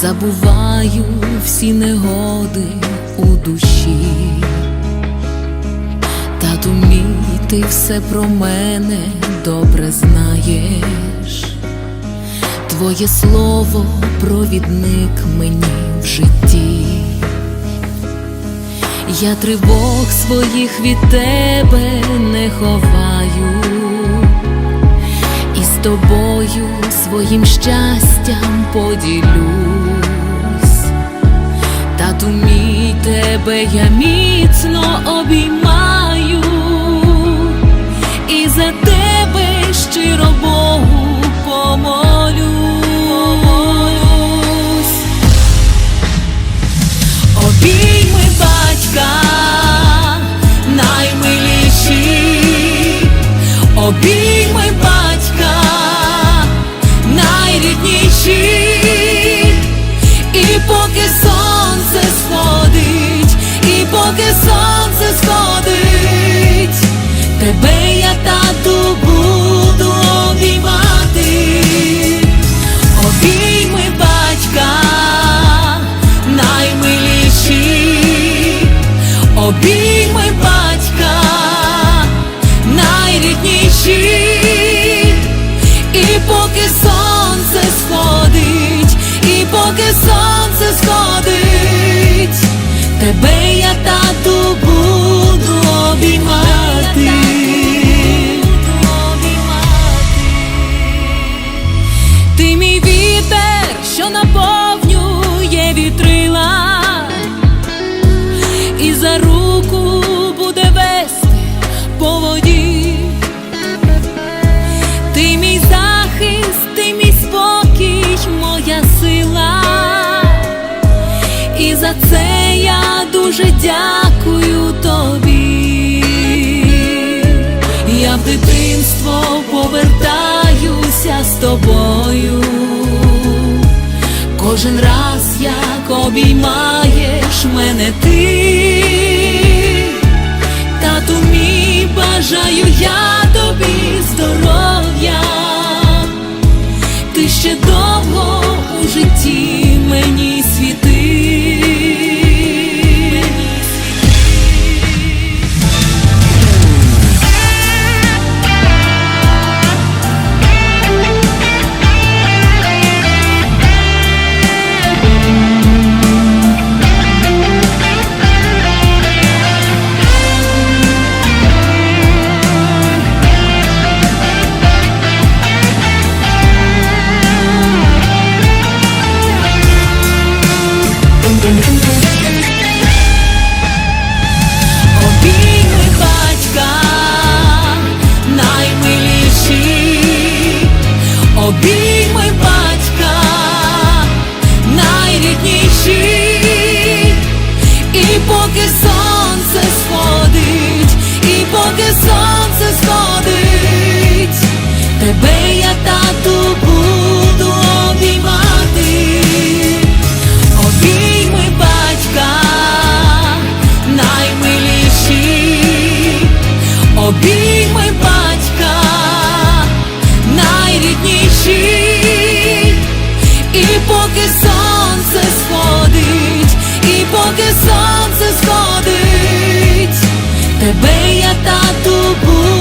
забуваю всі негоди у душі. Тату мій, ти все про мене добре знаєш. Твоє слово провідник мені в житті. Я тривог своїх від тебе не ховаю, і з тобою своїм щастям поділюсь. Тату мій тебе я міцно обіймаю, тебе я тату буду обіймати. Обійми батька наймиліші, обійми батька найрідніші, і поки сонце сходить, і поки сонце сходить, тебе я тату буду обіймати. Я дуже дякую тобі. Я в дитинство повертаюся з тобою. Кожен раз як обіймаєш мене ти, тату мій бажаю я тобі здоров'я, ти ще довго у житті мені світи. поки сонце сходить, і поки сонце сходить, тебе я тату буду обіймати, обійми батька, наймиліші, обійми батька, найрідніші, і поки сонце сходить. І поки сонце сходить, тебе я тату буду.